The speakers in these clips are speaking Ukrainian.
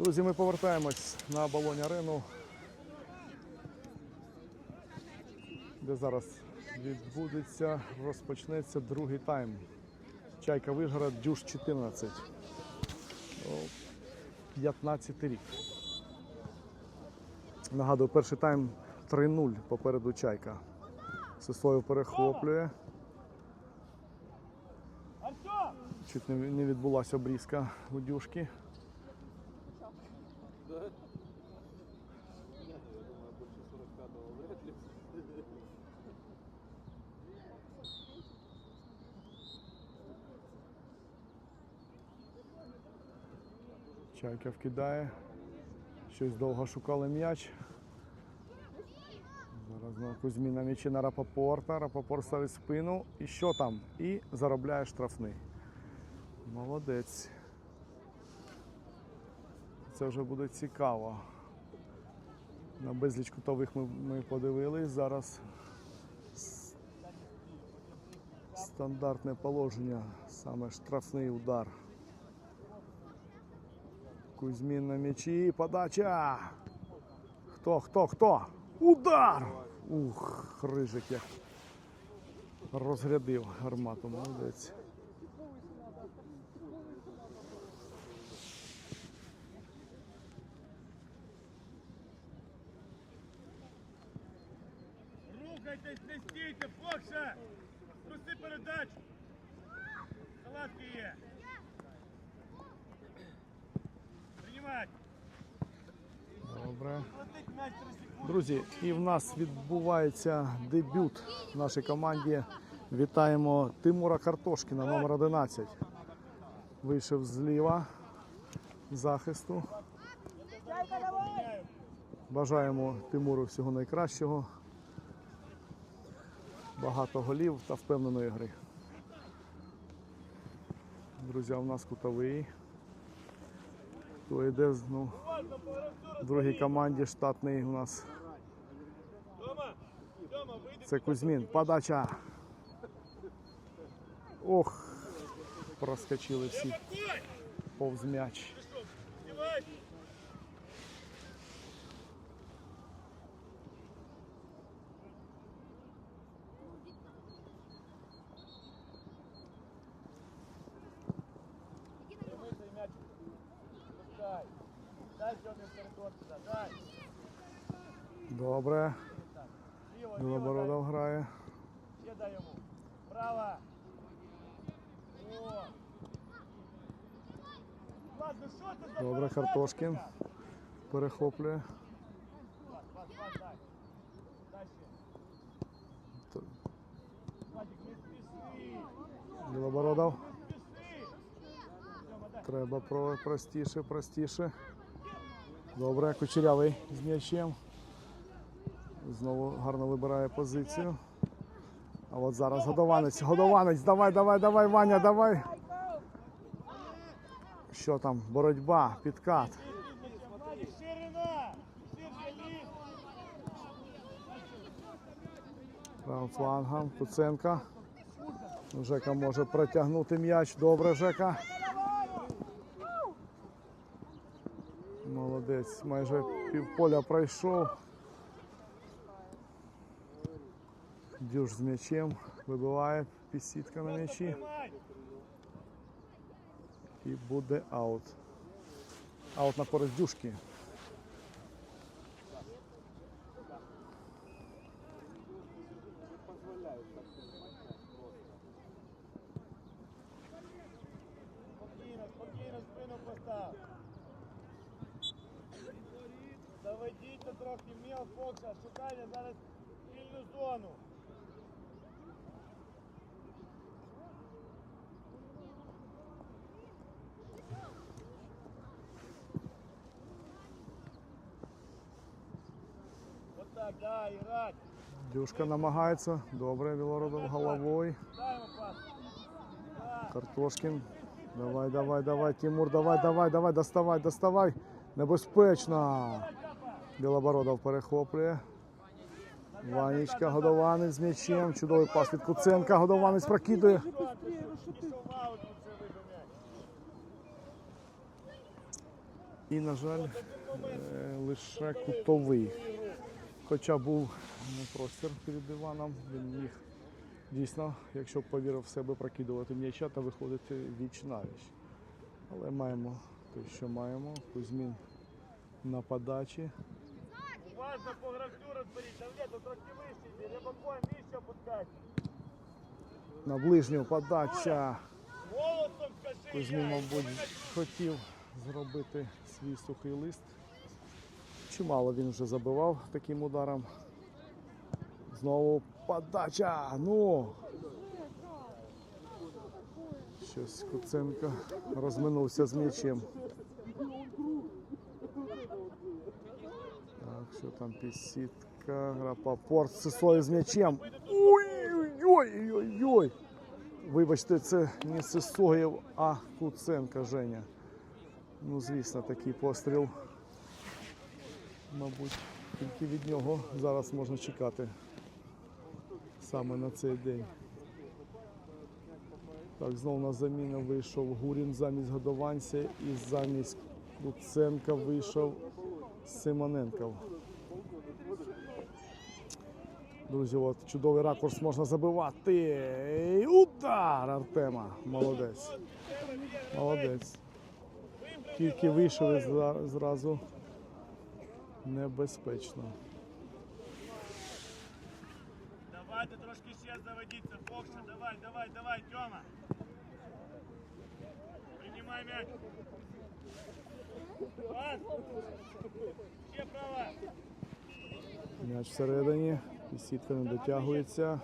Друзі, ми повертаємось на балоні арену, де зараз відбудеться, розпочнеться другий тайм. Чайка Вишгород, Дюш 14. 15 рік. Нагадую, перший тайм 3-0 попереду Чайка. Сесоєв перехоплює. Чуть не відбулася обрізка у дюшки. Чайка вкидає. Щось довго шукали м'яч. Зараз на Кузьмі на м'ячі на Рапопорта. Рапопорт ставить спину. І що там? І заробляє штрафний. Молодець. Це вже буде цікаво. На безліч кутових ми, ми подивились. Зараз стандартне положення, саме штрафний удар. Кузьмін на м'ячі, подача. Хто, хто, хто? Удар! Ух, рижик як розрядив гармату, молодець. Рухайтесь, не стійте, Фокса! Проси передачу! Салатки є! Добре. Платить м'яч 3 секунди! Друзі, і в нас відбувається дебют в нашій команді. Вітаємо Тимура Картошкіна, номер 11. Вийшов зліва захисту. Бажаємо Тимуру всього найкращого. Багато голів та впевненої гри. Друзі, в нас кутовий. Хто йде ну, в другій команді штатний у нас це Кузьмін. Подача. Ох, проскочили всі повз м'яч. Знімай! Прийми цей м'яч. Пускай. Дай сьогодні в коридор сюди, дай. Добре. Білобородов грає. Ще дай йому. За Добре, Картошкін перехоплює. Білобородов. Треба простіше, простіше. Добре, кучерявий з м'ячем. Знову гарно вибирає позицію. А от зараз годованець, годованець, давай, давай, давай, Ваня, давай. Що там? Боротьба, підкат. Правим флангом. Куценка. Жека може протягнути м'яч. Добре, Жека. Молодець. Майже півполя пройшов. Дюш з м'ячем. Вибиває пісітка на м'ячі. І буде аут. Аут на користь дюшки. Заведіться трохи міл шукайте зараз вільну зону. Отак, да, і рать. Дюшка намагається. Добре, Білородов головою. Картошкін. Давай, давай, давай, Тимур, давай, давай, давай, доставай, доставай. Небезпечно. Білобородов перехоплює. Ванічка, годованець з м'ячем. Чудовий пас від Куценка. Годованець прокидує. І, на жаль, е, лише кутовий. Хоча був ну, простір перед диваном, він міг дійсно, якщо б повірив в себе, прокидувати м'яча та виходити віч на віч. Але маємо те, що маємо. Кузьмін на подачі. Важно по гравцю розберіть, там лето трохи вище, рибаком вище опускати. На ближню подача. Кузьмін, мабуть, хотів зробити свій сухий лист. Чимало він вже забивав таким ударом. Знову подача. Ну. Щось Куценко розминувся з м'ячем. Так, що там пісітка, Рапопорт Сисою з м'ячем. Ой-ой-ой-ой-ой. Вибачте, це не Сисоєв, а Куценка Женя. Ну, звісно, такий постріл. Мабуть, тільки від нього зараз можна чекати саме на цей день. Так, знову на заміну вийшов Гурін замість Годованця і замість Куценка вийшов Симоненков. Друзі, от чудовий ракурс можна забивати. І Удар Артема. Молодець. Молодець. Тільки вийшов зразу небезпечно. Давайте трошки ще заводіться, Фокса, давай, давай, давай, Тьома. Принимай мяч. Ще права. М'яч всередині. І сітка не дотягується.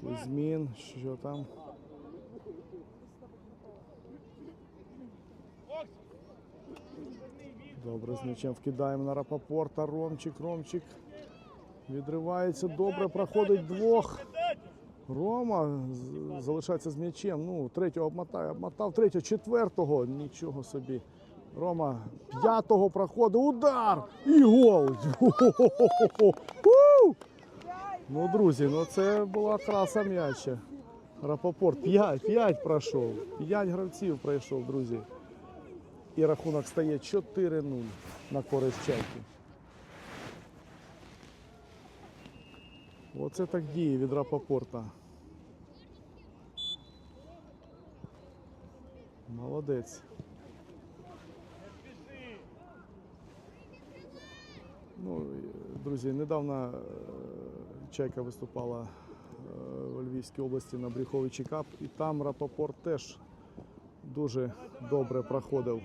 Кузьмін, що там? Добре, з м'ячем вкидаємо на Рапопорта. Ромчик, Ромчик. Відривається, добре, проходить двох. Рома залишається з м'ячем. Ну, третього обмотає, обмотав, третього, четвертого. Нічого собі. Рома п'ятого проходить. Удар! І гол! Ну, друзі, ну це була краса м'яча. Рапопорт 5, 5 пройшов. 5 гравців пройшов, друзі. І рахунок стає 4-0 на користь чайки. Оце так діє від Рапопорта. Молодець. Ну, друзі, недавно е, Чайка виступала е, в Львівській області на Бріховичі Кап, і там Рапопорт теж дуже добре проходив.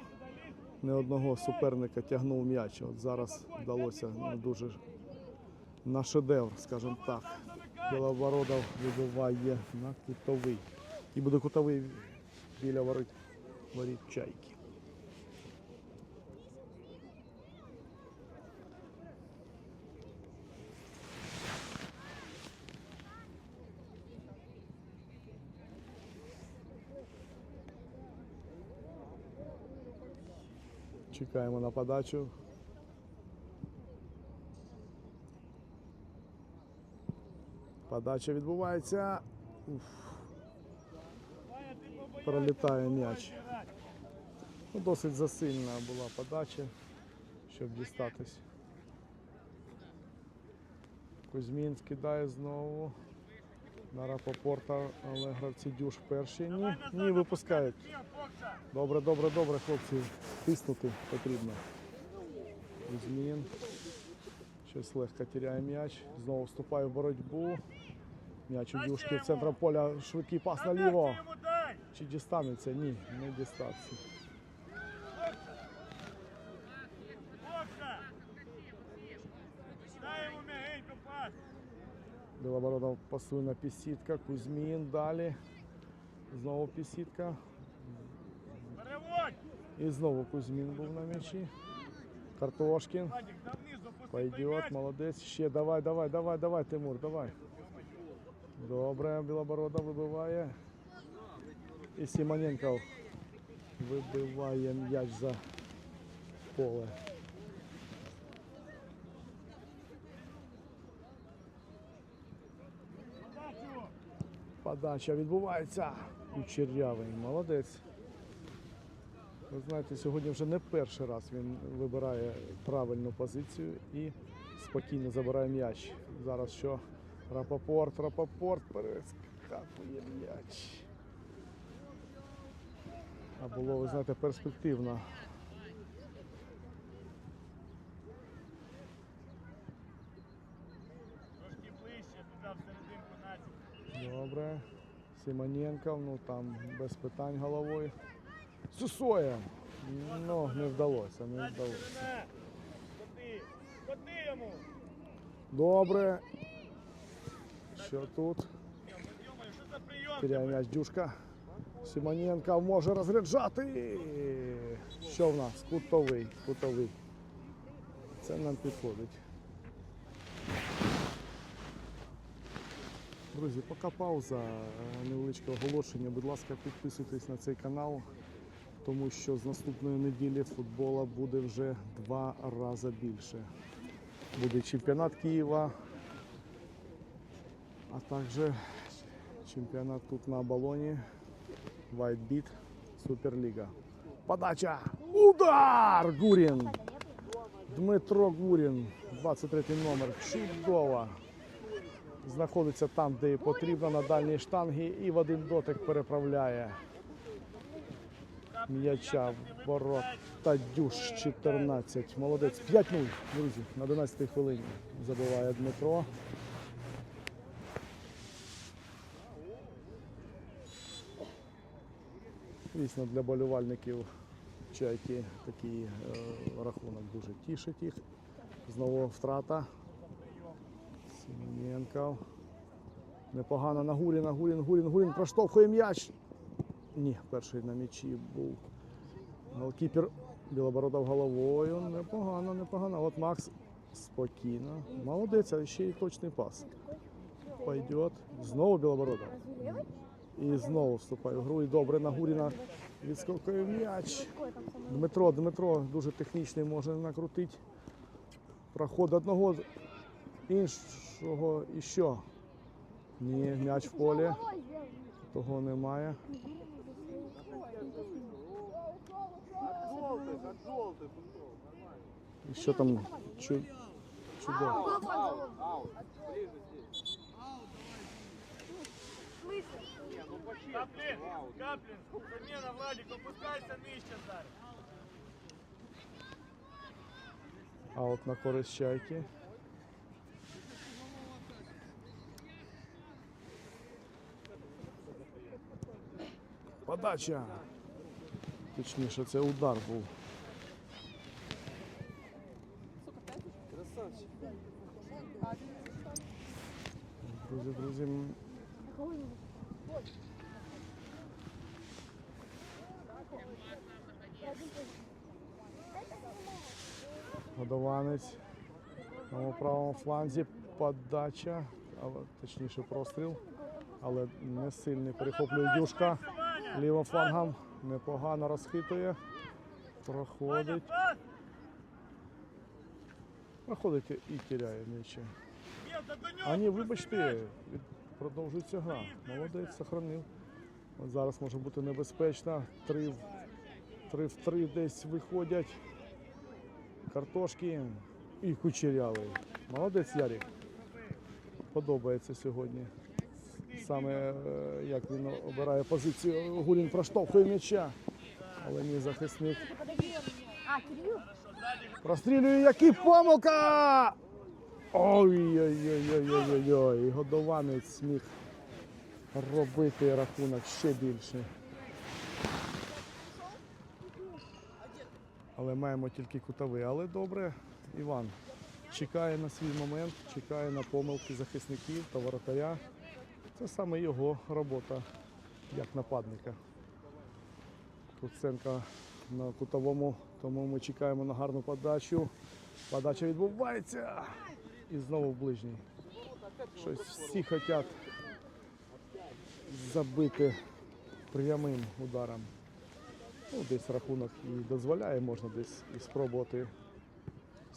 Не одного суперника тягнув м'яч. От зараз вдалося ну, дуже на шедевр, скажімо так. Біловородов вибиває на кутовий. І буде кутовий біля воріт, чайки. Чекаємо на подачу. Подача відбувається. Уф, пролітає м'яч. Ну, досить засильна була подача, щоб дістатись. Кузьмін скидає знову. На Рапопорта, але гравці дюш перші. Ні, ні, випускають. Добре, добре, добре, хлопці. Тиснути потрібно. Кузьмін. Щось легко тіряє м'яч. Знову вступає в боротьбу. М'яч у дюшки в центрі поля. Швидкий пас наліво. Чи дістанеться? Ні, не дістався. Білобородов пасує на пісітка. Кузьмін далі. Знову пісітка. Переводь. І знову Кузьмін був на м'ячі. Картошкін. Вадик, там внизу пусти той Пойдет, м'яч. молодець. Ще давай, давай, давай, давай, Тимур, давай. Добре, Білоборода вибиває. І Симоненко вибиває м'яч за поле. Подача відбувається. Кучерявий, молодець. Ви знаєте, сьогодні вже не перший раз він вибирає правильну позицію і спокійно забирає м'яч. Зараз що? Рапопорт, Рапопорт перескакує м'яч. А було, ви знаєте, перспективно. Добре. Симоненко, ну там без питань головою. Сусоя. Ну, не вдалося, не вдалося. Добре. Що тут? Теряє м'яч дюшка. Симоненко може розряджати. Що в нас? Кутовий. Кутовий. Це нам підходить. Друзі, поки пауза, е, невеличке оголошення. Будь ласка, підписуйтесь на цей канал, тому що з наступної неділі футбола буде вже два рази більше. Буде чемпіонат Києва, а також чемпіонат тут на Оболоні, White Суперліга. Подача! Удар! Гурін! Дмитро Гурін, 23 номер. Чудово! Знаходиться там, де потрібно, на дальній штангі і в один дотик переправляє м'яча в ворота Дюш 14. Молодець. 5-0, друзі, на 11-й хвилині забиває Дмитро. Звісно, для болівальників чайки такий е, рахунок дуже тішить їх. Знову втрата. Сім'єнков. Непогано на Гуріна. Гурін, Гурін, Гурін проштовхує м'яч. Ні, перший на м'ячі був голкіпер Білобородов головою. Непогано, непогано. От Макс спокійно. Молодець, а ще й точний пас. Пойдет. Знову Білобородов. І знову вступає в гру. І добре на Гуріна відскокує м'яч. Дмитро, Дмитро дуже технічний, може накрутити. Проход одного іншого і що? Ні, м'яч в полі. Того немає. І що там чу... чудово. А от на користь чайки. Подача. Точніше, це удар був. Друзі, друзі. Годованець на правому фланзі подача, точніше простріл, але не сильний. Перехоплює дюшка лівим флангом. Непогано розхитує. Проходить. Проходить і до нього А ні, вибачте, продовжується гра. Молодець, сохранив. От зараз може бути небезпечно. Три, в- три в три десь виходять. Картошки і кучерявий. Молодець Ярік. Подобається сьогодні. Саме е, як він обирає позицію. Гулін проштовхує м'яча. Але ні захисник. Прострілює, який помилка! Ой-ой-ой-ой-ой-ой. Годованець зміг робити рахунок ще більше. Але маємо тільки кутовий. Але добре, Іван чекає на свій момент, чекає на помилки захисників та воротаря. Це саме його робота як нападника. Куценка на кутовому, тому ми чекаємо на гарну подачу. Подача відбувається. І знову в ближній. Щось всі хочуть забити прямим ударом. Ну, десь рахунок і дозволяє, можна десь і спробувати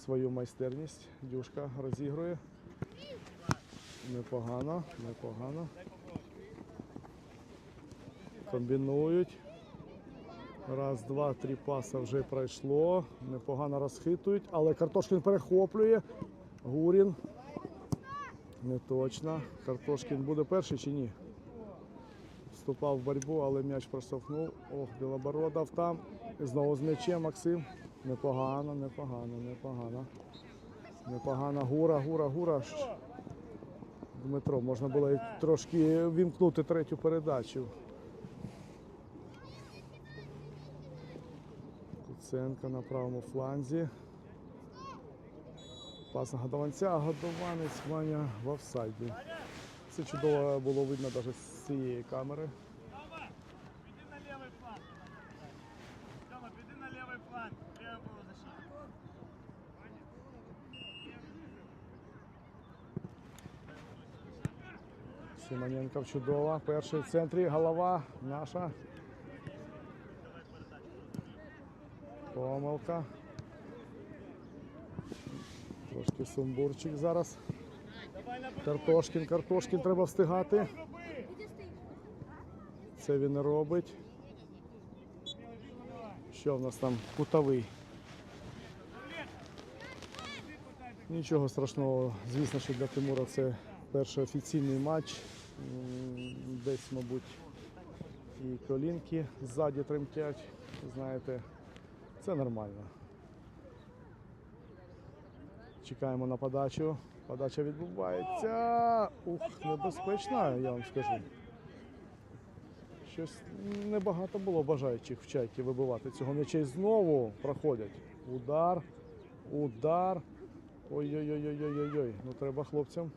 свою майстерність. Дюшка розігрує. Непогано, непогано. Комбінують. Раз, два, три паса вже пройшло. Непогано розхитують, але Картошкін перехоплює. Гурін. Не точно. Картошкін буде перший чи ні? Вступав в боротьбу, але м'яч проштовхнув. Ох, Білобородов там. І знову з м'ячем Максим. Непогано, непогано, непогано. Непогано. Гура, гура, гура. Дмитро, можна було трошки вімкнути третю передачу. Куценко на правому фланзі. Пас на годованця, а годованець Ваня в офсайді. Це чудово було видно навіть з цієї камери. Симоненко чудово. Перший в центрі. Голова наша. Помилка. Трошки сумбурчик зараз. Картошкін, Картошкін треба встигати. Це він робить. Що в нас там кутовий? Нічого страшного. Звісно, що для Тимура це перший офіційний матч. Десь, мабуть, і колінки ззаді тремтять. Знаєте, це нормально. Чекаємо на подачу. Подача відбувається. Ух, небезпечна, я вам скажу. Щось небагато було бажаючих в чайки вибивати цього м'яча. І знову проходять. Удар, удар. Ой-ой-ой-ой-ой-ой. Ну треба хлопцям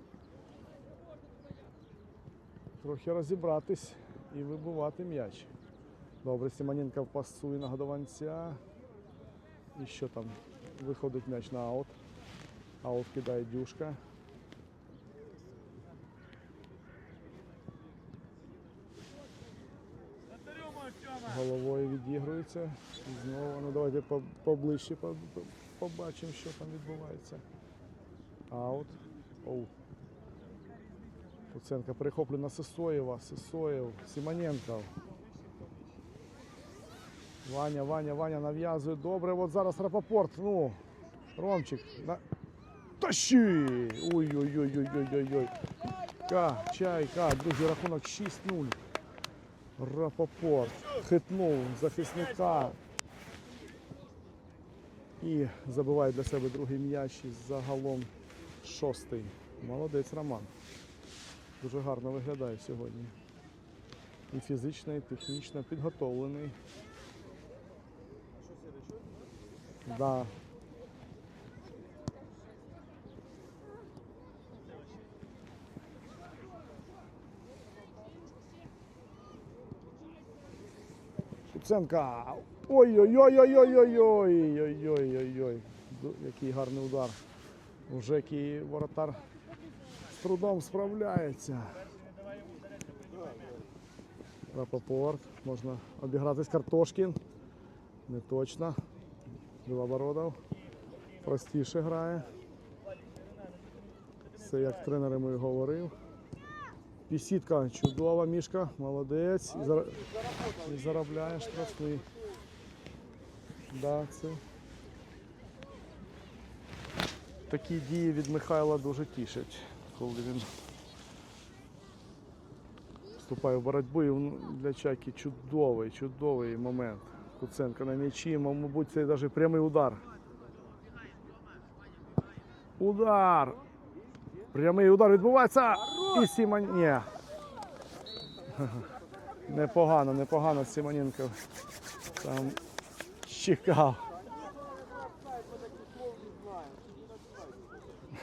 трохи розібратись і вибивати м'яч. Добре, Сімоненко пасує на годованця. І що там? Виходить м'яч на аут. Аут кидає дюшка. Головою відігрується. І знову, ну давайте поближче по- по- побачимо, що там відбувається. Аут. Оу. Куценко перехоплює на Сисоєва. Сисоєв. Симоненко. Ваня, Ваня, Ваня нав'язує. Добре, от зараз Рапопорт. Ну, Ромчик. На... Тащи! Ой-ой-ой-ой-ой-ой-ой. Ка, чайка, другий рахунок 6-0. Рапопорт хитнув захисника і забиває для себе другий м'яч і загалом шостий. Молодець Роман. Дуже гарно виглядає сьогодні. І фізично, і технічно підготовлений. Да. Куценка. Ой-ой-ой-ой-ой-ой-ой-ой-ой-ой. Який гарний удар. Уже який воротар трудом справляється. Рапопорт. Можна обігратись Картошкін. Не точно. Білобородов. Простіше грає. Все як тренер йому і говорив. Пісітка чудова, мішка, молодець. І, зара... і заробляє штрафний. Да, це... Такі дії від Михайла дуже тішать, коли вступає в боротьбу. І для чайки чудовий, чудовий момент. Куценко на м'ячі, мабуть, це навіть прямий удар. Удар! Прямий удар відбувається. І Сімон... Ні. Непогано, непогано Симоненко там чекав.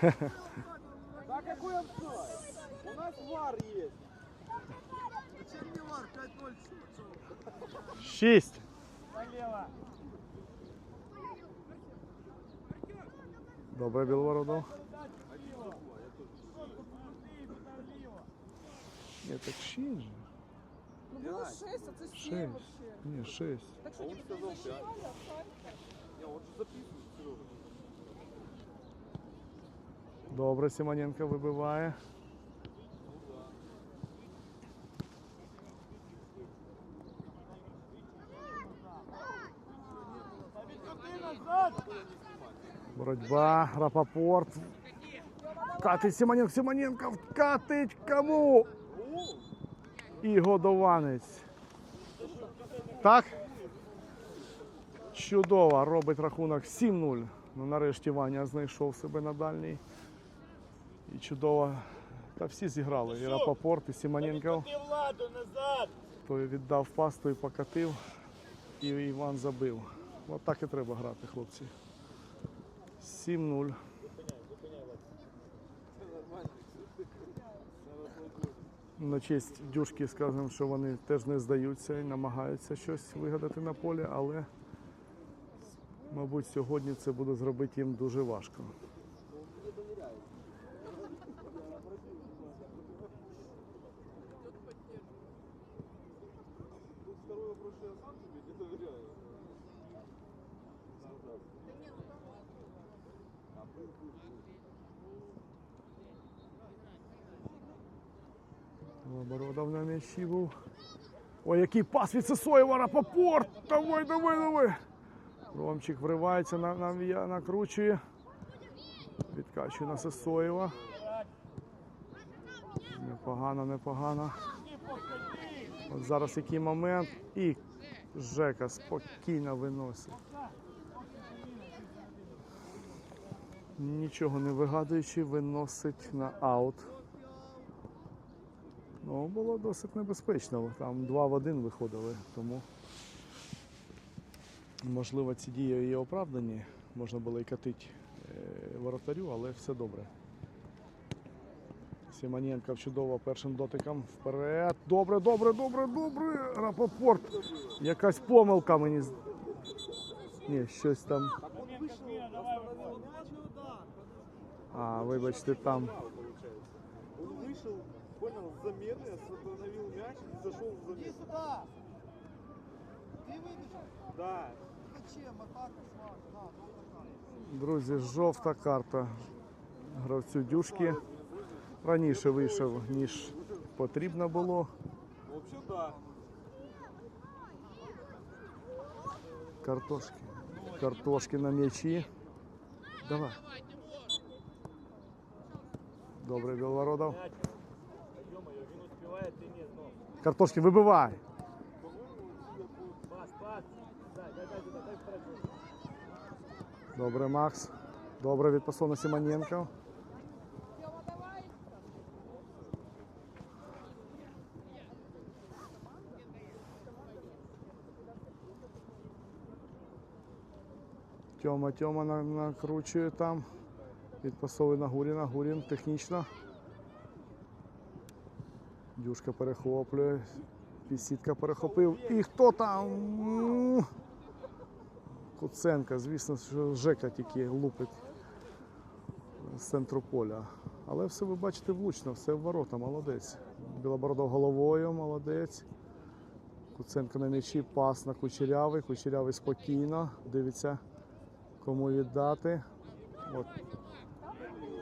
Какой офсайд? У нас вар есть. Зачем вар? 5-0. Шесть. Налево. Добре Білвару. Нет, так 6 же. Ну было 6, а це 7 вообще. Не, 6. Так что а он Не, он Серега. Добре, Симоненко вибиває. Боротьба, Рапопорт. Катить Симоненко, Симоненко, катить кому? І годованець. Так? Чудово, робить рахунок 7-0. Ну, нарешті Ваня знайшов себе на дальній. І чудово. Та всі зіграли. І Рапопорт, і Симоненко. Ти. Той віддав пас, той покатив. І Іван забив. От так і треба грати, хлопці. 7-0. На честь дюшки скажемо, що вони теж не здаються і намагаються щось вигадати на полі, але, мабуть, сьогодні це буде зробити їм дуже важко. Обородов на м'ячі був. Ой, який пас від Сесоєва, Рапопорт! Давай, давай, давай! Ромчик вривається, на, на, м'я- накручує. Відкачує на Сесоєва. Непогано, непогано. От зараз який момент. І Жека спокійно виносить. Нічого не вигадуючи, виносить на аут. Ну, було досить небезпечно. Там два в один виходили, тому можливо ці дії є оправдані. Можна було і катити е, воротарю, але все добре. Симоненко чудово першим дотиком вперед. Добре, добре, добре, добре. Рапопорт. Якась помилка мені. Ні, щось там. А, вибачте, там. Он вышел, понял, с замены, остановил мяч и зашел в замену. сюда! Ты выбежал? Да. Зачем? Атака, свага, да, ну Друзі, жовта карта гравцю дюшки. Раніше вийшов, ніж потрібно було. Вообще да. Картошки. Картошки на м'ячі. Давай. Добре, Білородов. Дай вперед. Добре, Макс. Добре від на Симоненко. Тьома, Тьома на- накручує там. Відпасовує на Гуріна. Гурін технічно. Дюшка перехоплює. Пісітка перехопив. І хто там? Куценка, звісно, що Жека тільки лупить з центру поля. Але все ви бачите влучно, все в ворота, молодець. Білобородов головою, молодець. Куценко на м'ячі, пас на Кучерявий. Кучерявий спокійно, дивиться, кому віддати. От.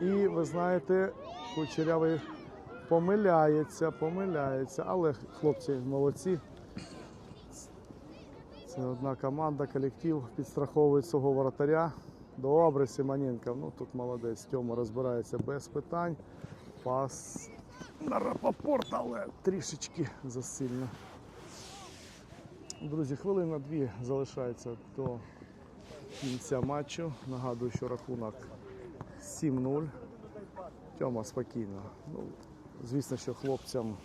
І ви знаєте, Кучерявий помиляється, помиляється, але хлопці молодці. Це одна команда, колектив підстраховує свого воротаря. Добре, Симоненко. Ну тут молодець. Тьома розбирається без питань. Пас на Рапопорт, але трішечки засильно. Друзі, хвилина дві залишається до кінця матчу. Нагадую, що рахунок 7-0. Тьома спокійно. Ну, звісно, що хлопцям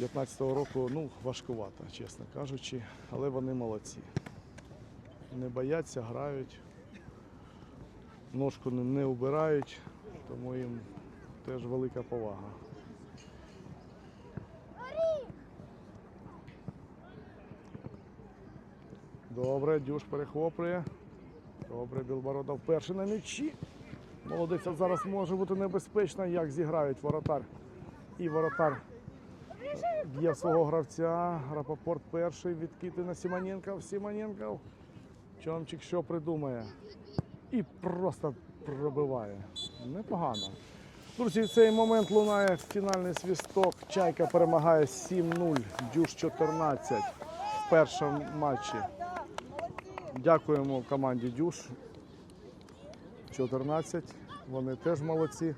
15-го року ну, важкувато, чесно кажучи, але вони молодці. Не бояться, грають, ножку не, убирають, тому їм теж велика повага. Добре, Дюш перехоплює. Добре, Білбородов перший на м'ячі. Молодець, от зараз може бути небезпечно, як зіграють воротар і воротар Б'є свого гравця. Рапопорт перший відкити на Сімоненка. Сімоненко. Чомчик що придумає. І просто пробиває. Непогано. Друзі, в цей момент лунає фінальний свісток. Чайка перемагає 7-0. Дюш 14 в першому матчі. Дякуємо команді Дюш 14. Вони теж молодці.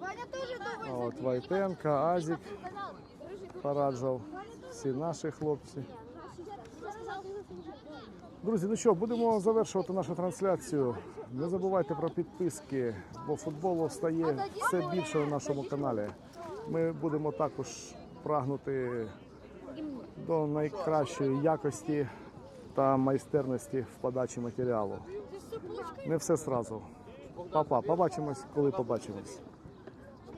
А. От Вайтенка, Азік, Параджов, всі наші хлопці. Друзі, ну що, будемо завершувати нашу трансляцію. Не забувайте про підписки, бо футболу стає все більше на нашому каналі. Ми будемо також прагнути до найкращої якості та майстерності в подачі матеріалу. Не все зразу. Па-па, побачимось, коли побачимось.